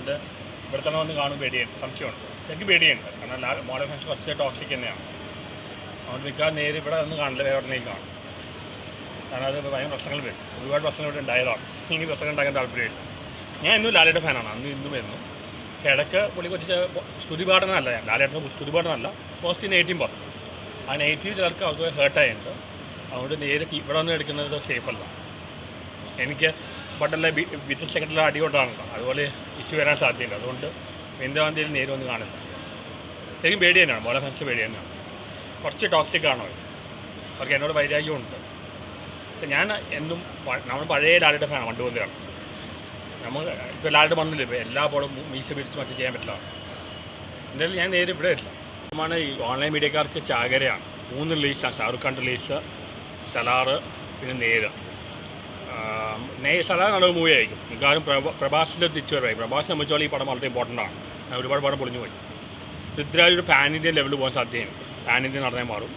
അതുകൊണ്ട് ഇവിടെ തന്നെ വന്ന് കാണും പേടിയുണ്ട് സംശയമുണ്ട്. എനിക്ക് പേടിയുണ്ട്. കാരണം ലാ മോഡൽ ഫാൻസ് കുറച്ച് ടോക്സിക് തന്നെയാണ്. അതുകൊണ്ട് മിക്കവാറും നേരെ ഇവിടെ ഒന്നും കാണില്ല വേറെ എവിടെയും കാണും. കാരണം അത് ഭയങ്കര പ്രശ്നങ്ങൾ വരും. ഒരുപാട് പ്രശ്നങ്ങൾ ഇവിടെ ഉണ്ടായതാണ്. ഇനി പ്രശ്നങ്ങൾ ഉണ്ടാക്കാൻ താല്പര്യമില്ല. ഞാൻ ഇന്നും ലാലയുടെ ഫാനാണ് അന്ന് ഇന്നും എന്നും. ഇടയ്ക്ക് പുള്ളി കുറച്ച് സ്തുതിപാഠനമല്ല ഞാൻ ലാലേട്ടന്റെ സ്തുതിപാഠനമല്ല പോസിറ്റീവ് നെഗറ്റീവ് പറഞ്ഞു ആ നെഗറ്റീവ് ചിലർക്ക് അവർക്ക് ഹേർട്ടായിട്ടുണ്ട് അതുകൊണ്ട് നേരെ ഇവിടെ നിന്ന് എടുക്കുന്നത് സേഫ് അല്ല. എനിക്ക് പണ്ടല്ല വിത്ത് സെക്രട്ടറി അടികൊണ്ടാണല്ലോ അതുപോലെ ഇഷ്യൂ വരാൻ സാധ്യതയുണ്ട് അതുകൊണ്ട് ഇന്ദിരാഗാന്ധിയിൽ നേരെ ഒന്നും കാണില്ല ശരിക്കും പേടി തന്നെയാണ് മോലെ ഫാൻസ് പേടി തന്നെയാണ് കുറച്ച് ടോക്സിക് ആണോ അവർ അവർക്ക് എന്നോട് വൈരാഗ്യമുണ്ട് പക്ഷെ ഞാൻ എന്നും നമ്മൾ പഴയ ലാലിയുടെ ഫാനാണ് പണ്ട് നമ്മൾ ഇപ്പോൾ ലാലിയുടെ വന്നില്ല ഇപ്പോൾ എല്ലാ പോളും മീശ പിടിച്ച് മറ്റു ചെയ്യാൻ പറ്റില്ല എന്തായാലും ഞാൻ നേരെ ഇവിടെ വരില്ല ാണ് ഈ ഓൺലൈൻ മീഡിയക്കാർക്ക് ചാകരയാണ് മൂന്ന് റിലീസാണ് ഷാറുഖ് ഖാൻ റിലീസ് സലാറ് പിന്നെ നേര് സലാർ നല്ലൊരു മൂവി ആയിരിക്കും. മിക്കവാറും പ്രഭാസിന്റെ തിരിച്ചു വരവായി പ്രഭാസ് സംബന്ധിച്ചോളം ഈ പടം വളരെ ഇമ്പോർട്ടന്റ് ആണ്. ഒരുപാട് പടം പൊളിഞ്ഞു പോയി. പൃഥ്വിരാജ് ഒരു പാൻ ഇന്ത്യൻ ലെവലിൽ പോകാൻ സാധ്യതയുണ്ട്. പാൻ ഇന്ത്യൻ നടന്നേ മാറും.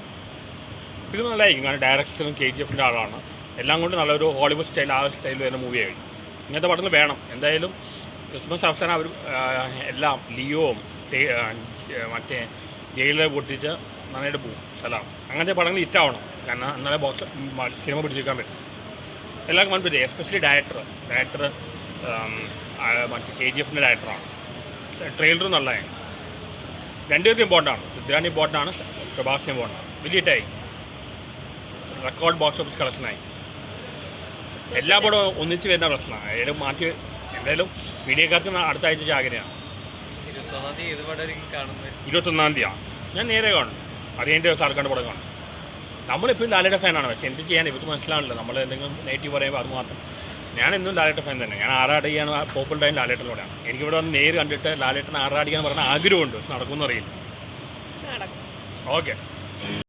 ഫിലിം നല്ലതായിരിക്കും കാരണം ഡയറക്ഷനും കെ ജി എഫിന്റെ ആളാണ്. എല്ലാം കൊണ്ട് നല്ലൊരു ഹോളിവുഡ് സ്റ്റൈൽ ആ സ്റ്റൈൽ വരുന്ന മൂവി ആയിരിക്കും. ഇങ്ങനത്തെ പടങ്ങൾ വേണം. എന്തായാലും ക്രിസ്മസ് അവസാനം അവർ എല്ലാം ലിയോവും മറ്റേ ജയിലിൽ പൊട്ടിച്ച് നന്നായിട്ട് പോകും. സലാം അങ്ങനത്തെ പടങ്ങൾ ഹിറ്റാവണം. കാരണം എന്നാലേ ബോക്സ് സിനിമ പിടിച്ചെടുക്കാൻ പറ്റും. എല്ലാവർക്കും മനസ്സിലായി. എസ്പെഷ്യലി ഡയറക്ടർ ഡയറക്ടർ മറ്റേ കെ ജി എഫിന്റെ ഡയറക്ടറാണ് ട്രെയിലർ നല്ലതാണ്. രണ്ടുപേർക്കും ഇമ്പോർട്ടന്റ് ആണ്. പൃഥ്വിരാജ് ഇമ്പോർട്ടന്റ് ആണ്. പ്രഭാസിന് ഇമ്പോർട്ടന്റ് ആണ്. വലിയ ഹിറ്റായി റെക്കോർഡ് ബോക്സ് ഓഫീസ് കളക്ഷനായി എല്ലാ പടവും ഒന്നിച്ച് വരുന്ന പ്രശ്നമാണ്. ഏതായാലും മാറ്റി എന്തായാലും മീഡിയക്കാർക്ക് അടുത്ത ആഴ്ച ആഗ്രഹമാണ് ഇരുപത്തൊന്നാം തീയതി തീയതിയാണ് ഞാൻ നേരെ കാണും. അതിന്റെ ദിവസം സർക്കാരിന്റെ പടം കാണും. നമ്മളിപ്പോൾ ലാലയുടെ ഫാനാണ്. പക്ഷേ എന്ത് ചെയ്യാൻ ഇവർക്ക് മനസ്സിലാവില്ല നമ്മൾ എന്തെങ്കിലും നെഗറ്റീവ് പറയുമ്പോൾ അത് മാത്രം. ഞാൻ എന്നും ലാലേട്ട ഫാൻ തന്നെ. ഞാൻ ആറാടിയാണ് പോപ്പുലർ ടൈം ലാലേട്ടനോടാണ്. എനിക്കിവിടെ വന്ന് നേര് കണ്ടിട്ട് ലാലേട്ടൻ ആറാടിക്കാൻ പറഞ്ഞ ആഗ്രഹമുണ്ട്. നടക്കുമെന്ന് അറിയില്ല. ഓക്കെ.